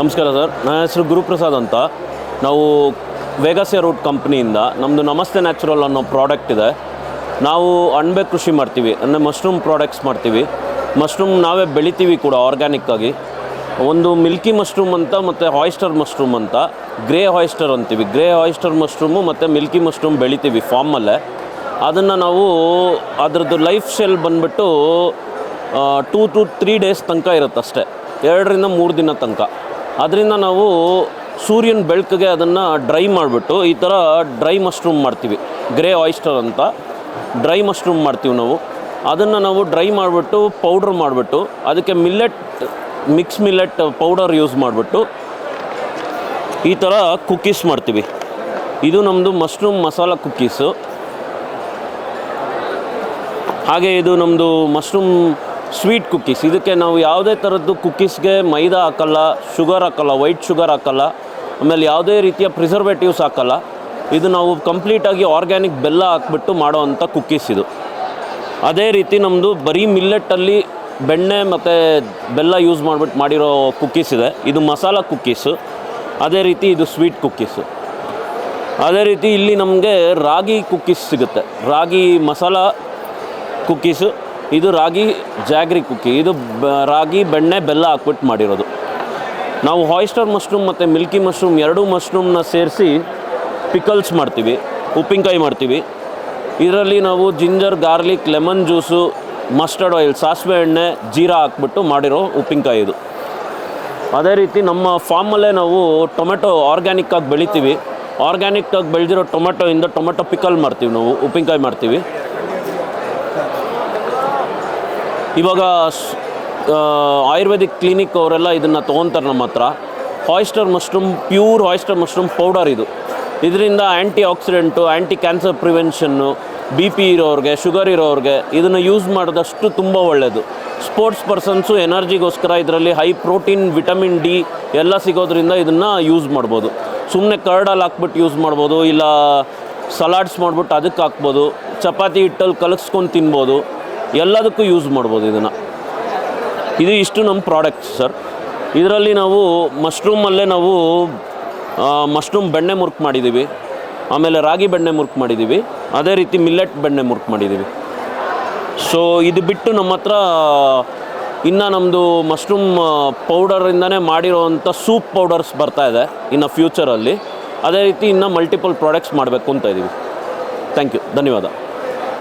ನಮಸ್ಕಾರ ಸರ್. ನನ್ನ ಹೆಸರು ಗುರುಪ್ರಸಾದ್ ಅಂತ. ನಾವು ವೇಗಸ್ಯ ರೂಟ್ ಕಂಪ್ನಿಯಿಂದ ನಮ್ಮದು ನಮಸ್ತೆ ನ್ಯಾಚುರಲ್ ಅನ್ನೋ ಪ್ರಾಡಕ್ಟ್ ಇದೆ. ನಾವು ಅಣಬೆ ಕೃಷಿ ಮಾಡ್ತೀವಿ. ಅಂದರೆ ಮಶ್ರೂಮ್ ಪ್ರಾಡಕ್ಟ್ಸ್ ಮಾಡ್ತೀವಿ. ಮಶ್ರೂಮ್ ನಾವೇ ಬೆಳಿತೀವಿ ಕೂಡ ಆರ್ಗ್ಯಾನಿಕ್ಕಾಗಿ ಒಂದು ಮಿಲ್ಕಿ ಮಶ್ರೂಮ್ ಅಂತ ಮತ್ತು ಹಾಯ್ಸ್ಟರ್ ಮಶ್ರೂಮ್ ಅಂತ. ಗ್ರೇ ಹಾಯ್ಸ್ಟರ್ ಅಂತೀವಿ. ಗ್ರೇ ಹಾಯ್ಸ್ಟರ್ ಮಶ್ರೂಮು ಮತ್ತು ಮಿಲ್ಕಿ ಮಶ್ರೂಮ್ ಬೆಳಿತೀವಿ ಫಾರ್ಮಲ್ಲೇ. ಅದನ್ನು ನಾವು ಅದರದ್ದು ಲೈಫ್ ಸ್ಟೈಲ್ ಬಂದ್ಬಿಟ್ಟು ಟೂ ಟು ತ್ರೀ ಡೇಸ್ ತನಕ ಇರುತ್ತೆ ಅಷ್ಟೇ ಎರಡರಿಂದ ಮೂರು ದಿನ ತನಕ. ಅದರಿಂದ ನಾವು ಸೂರ್ಯನ ಬೆಳಕಿಗೆ ಅದನ್ನು ಡ್ರೈ ಮಾಡಿಬಿಟ್ಟು ಈ ಥರ ಡ್ರೈ ಮಶ್ರೂಮ್ ಮಾಡ್ತೀವಿ. ಗ್ರೇ ಆಯಿಸ್ಟರ್ ಅಂತ. ಡ್ರೈ ಮಶ್ರೂಮ್ ಮಾಡ್ತೀವಿ ನಾವು. ಅದನ್ನು ನಾವು ಡ್ರೈ ಮಾಡಿಬಿಟ್ಟು ಪೌಡ್ರ್ ಮಾಡಿಬಿಟ್ಟು ಅದಕ್ಕೆ millet mix millet powder use ಮಾಡಿಬಿಟ್ಟು ಈ ಥರ ಕುಕ್ಕೀಸ್ ಮಾಡ್ತೀವಿ. ಇದು ನಮ್ಮದು ಮಶ್ರೂಮ್ ಮಸಾಲ ಕುಕ್ಕೀಸು ಹಾಗೆ ಇದು ನಮ್ಮದು ಮಶ್ರೂಮ್ ಸ್ವೀಟ್ ಕುಕ್ಕೀಸ್ ಇದಕ್ಕೆ ನಾವು ಯಾವುದೇ ಥರದ್ದು ಕುಕ್ಕೀಸ್ಗೆ ಮೈದಾ ಹಾಕಲ್ಲ, ಶುಗರ್ ಹಾಕಲ್ಲ, ವೈಟ್ ಶುಗರ್ ಹಾಕಲ್ಲ, ಆಮೇಲೆ ಯಾವುದೇ ರೀತಿಯ ಪ್ರಿಸರ್ವೇಟಿವ್ಸ್ ಹಾಕಲ್ಲ. ಇದು ನಾವು ಕಂಪ್ಲೀಟಾಗಿ ಆರ್ಗ್ಯಾನಿಕ್ ಬೆಲ್ಲ ಹಾಕ್ಬಿಟ್ಟು ಮಾಡೋ ಅಂಥ ಕುಕ್ಕೀಸ್ ಇದು. ಅದೇ ರೀತಿ ನಮ್ಮದು ಬರೀ ಮಿಲ್ಲೆಟ್ಟಲ್ಲಿ ಬೆಣ್ಣೆ ಮತ್ತು ಬೆಲ್ಲ ಯೂಸ್ ಮಾಡಿಬಿಟ್ಟು ಮಾಡಿರೋ ಕುಕ್ಕೀಸ್ ಇದೆ. ಇದು ಮಸಾಲ ಕುಕ್ಕೀಸು ಅದೇ ರೀತಿ ಇದು ಸ್ವೀಟ್ ಕುಕ್ಕೀಸು ಅದೇ ರೀತಿ ಇಲ್ಲಿ ನಮಗೆ ರಾಗಿ ಕುಕ್ಕೀಸ್ ಸಿಗುತ್ತೆ. ರಾಗಿ ಮಸಾಲ ಕುಕ್ಕೀಸು ಇದು ರಾಗಿ ಜಾಗ್ರಿ ಕುಕ್ಕಿ. ಇದು ರಾಗಿ ಬೆಣ್ಣೆ ಬೆಲ್ಲ ಹಾಕ್ಬಿಟ್ಟು ಮಾಡಿರೋದು. ನಾವು ಹಾಯ್ಸ್ಟರ್ ಮಶ್ರೂಮ್ ಮತ್ತು ಮಿಲ್ಕಿ ಮಶ್ರೂಮ್ ಎರಡೂ ಮಶ್ರೂಮ್ನ ಸೇರಿಸಿ ಪಿಕಲ್ಸ್ ಮಾಡ್ತೀವಿ, ಉಪ್ಪಿನಕಾಯಿ ಮಾಡ್ತೀವಿ. ಇದರಲ್ಲಿ ನಾವು ginger, garlic, lemon juice, mustard oil, ಸಾಸಿವೆ ಎಣ್ಣೆ, ಜೀರಾ ಹಾಕ್ಬಿಟ್ಟು ಮಾಡಿರೋ ಉಪ್ಪಿನಕಾಯಿ ಇದು. ಅದೇ ರೀತಿ ನಮ್ಮ ಫಾರ್ಮಲ್ಲೇ ನಾವು ಟೊಮೆಟೊ ಆರ್ಗ್ಯಾನಿಕ್ಕಾಗಿ ಬೆಳಿತೀವಿ. ಆರ್ಗ್ಯಾನಿಕ್ಕಾಗಿ ಬೆಳೆದಿರೋ ಟೊಮೆಟೊಯಿಂದ ಟೊಮೆಟೊ ಪಿಕಲ್ ಮಾಡ್ತೀವಿ ನಾವು, ಉಪ್ಪಿನಕಾಯಿ ಮಾಡ್ತೀವಿ. ಇವಾಗ ಆಯುರ್ವೇದಿಕ್ ಕ್ಲಿನಿಕ್ ಅವರೆಲ್ಲ ಇದನ್ನು ತೊಗೊತಾರೆ ನಮ್ಮ ಹತ್ರ. Oyster mushroom, pure oyster mushroom powder ಇದು. ಇದರಿಂದ ಆ್ಯಂಟಿ ಆಕ್ಸಿಡೆಂಟು ಆ್ಯಂಟಿ ಕ್ಯಾನ್ಸರ್ ಪ್ರಿವೆನ್ಷನ್ನು, ಬಿ ಪಿ ಇರೋರಿಗೆ, ಶುಗರ್ ಇರೋರಿಗೆ ಇದನ್ನು ಯೂಸ್ ಮಾಡಿದಷ್ಟು ತುಂಬ ಒಳ್ಳೆಯದು ಸ್ಪೋರ್ಟ್ಸ್ ಪರ್ಸನ್ಸು ಎನರ್ಜಿಗೋಸ್ಕರ ಇದರಲ್ಲಿ ಹೈ ಪ್ರೋಟೀನ್, ವಿಟಮಿನ್ ಡಿ ಎಲ್ಲ ಸಿಗೋದ್ರಿಂದ ಇದನ್ನು ಯೂಸ್ ಮಾಡ್ಬೋದು. ಸುಮ್ಮನೆ ಕರ್ಡಲ್ಲಿ ಹಾಕ್ಬಿಟ್ಟು ಯೂಸ್ ಮಾಡ್ಬೋದು, ಇಲ್ಲ ಸಲಾಡ್ಸ್ ಮಾಡ್ಬಿಟ್ಟು ಅದಕ್ಕೆ ಹಾಕ್ಬೋದು. ಚಪಾತಿ ಹಿಟ್ಟಲ್ಲಿ ಕಲಸ್ಕೊಂಡು ತಿನ್ಬೋದು. ಎಲ್ಲದಕ್ಕೂ ಯೂಸ್ ಮಾಡ್ಬೋದು ಇದನ್ನು. ಇದು ಇಷ್ಟು ನಮ್ಮ ಪ್ರಾಡಕ್ಟ್ಸ್ ಸರ್. ಇದರಲ್ಲಿ ನಾವು ಮಶ್ರೂಮಲ್ಲೇ ನಾವು ಮಶ್ರೂಮ್ ಬೆಣ್ಣೆ ಮುರ್ಕ್ ಮಾಡಿದ್ದೀವಿ. ಆಮೇಲೆ ರಾಗಿ ಬೆಣ್ಣೆ ಮುರ್ಕ್ ಮಾಡಿದ್ದೀವಿ. ಅದೇ ರೀತಿ ಮಿಲ್ಲೆಟ್ ಬೆಣ್ಣೆ ಮುರ್ಕ್ ಮಾಡಿದ್ದೀವಿ. ಸೊ ಇದು ಬಿಟ್ಟು ನಮ್ಮ ಹತ್ರ ಇನ್ನು ನಮ್ಮದು ಮಶ್ರೂಮ್ ಪೌಡರಿಂದನೇ ಮಾಡಿರೋವಂಥ ಸೂಪ್ ಪೌಡರ್ಸ್ ಬರ್ತಾ ಇದೆ ಇನ್ನು ಫ್ಯೂಚರಲ್ಲಿ ಅದೇ ರೀತಿ ಇನ್ನು ಮಲ್ಟಿಪಲ್ ಪ್ರಾಡಕ್ಟ್ಸ್ ಮಾಡಬೇಕು ಅಂತ ಇದ್ದೀವಿ ಥ್ಯಾಂಕ್ ಯು ಧನ್ಯವಾದ.